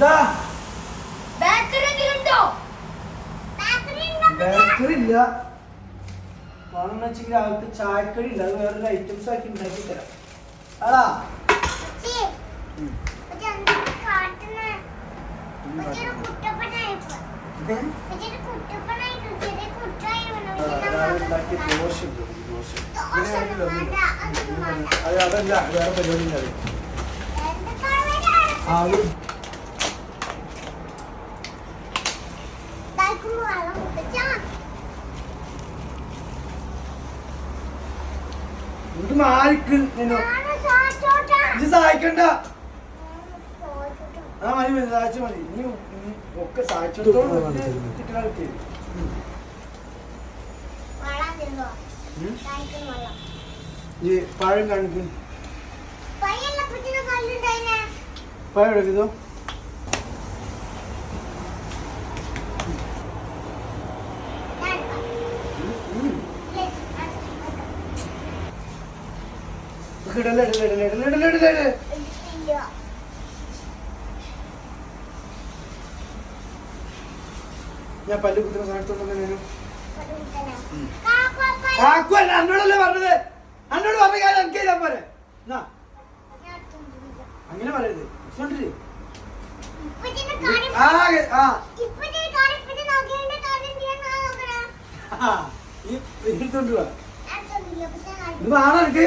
എന്താ? ബേക്കറി ഇല്ല വേണമെന്ന് വെച്ചെങ്കിൽ അവർക്ക് ചായക്കടി ഉണ്ട് അത് വേറൊരു ഐറ്റംസ് ആക്കി ഉണ്ടാക്കി തരാം. ആടാ. അതല്ല. വേറെ പരിപാടി ഉണ്ടാവും. ആ ഇത് സഹായിക്കണ്ട. ആ മതി മതി സഹായിച്ച മതി. നീ ഒക്കെ ഈ പഴം കാണിക്കും. പഴം എടുക്കുന്നോ ഞാൻ പല്ല് കുത്തുന്ന സമയത്തൊന്നും കാക്കുവല്ല എന്നോടല്ലേ പറഞ്ഞത്? അന്നോട് പറഞ്ഞ കാര്യം എനിക്ക് ചെയ്താൽ പോരെ. എന്നാ? അങ്ങനെ പറയരുത്. ഇങ്ങോട്ടിരി. ആ. ആ ആ ഈ എടുത്തോണ്ട് വാ. ഇത് വേണം എനിക്ക്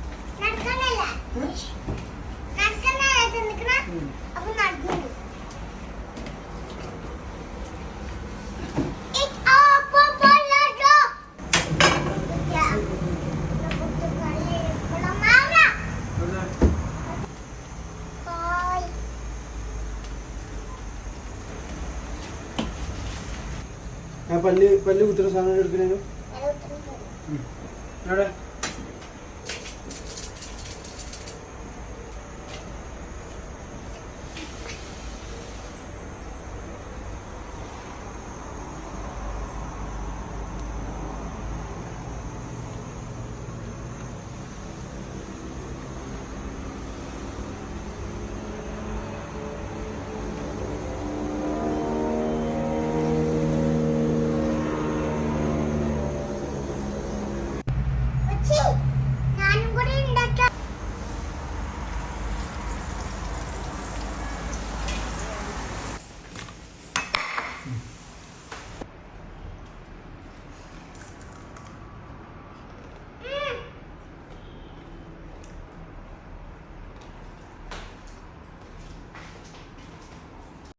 പല്ല് പല്ല് കുത്തുന്ന സാധനം എടുക്കുന്നതിന്? എവിടെ?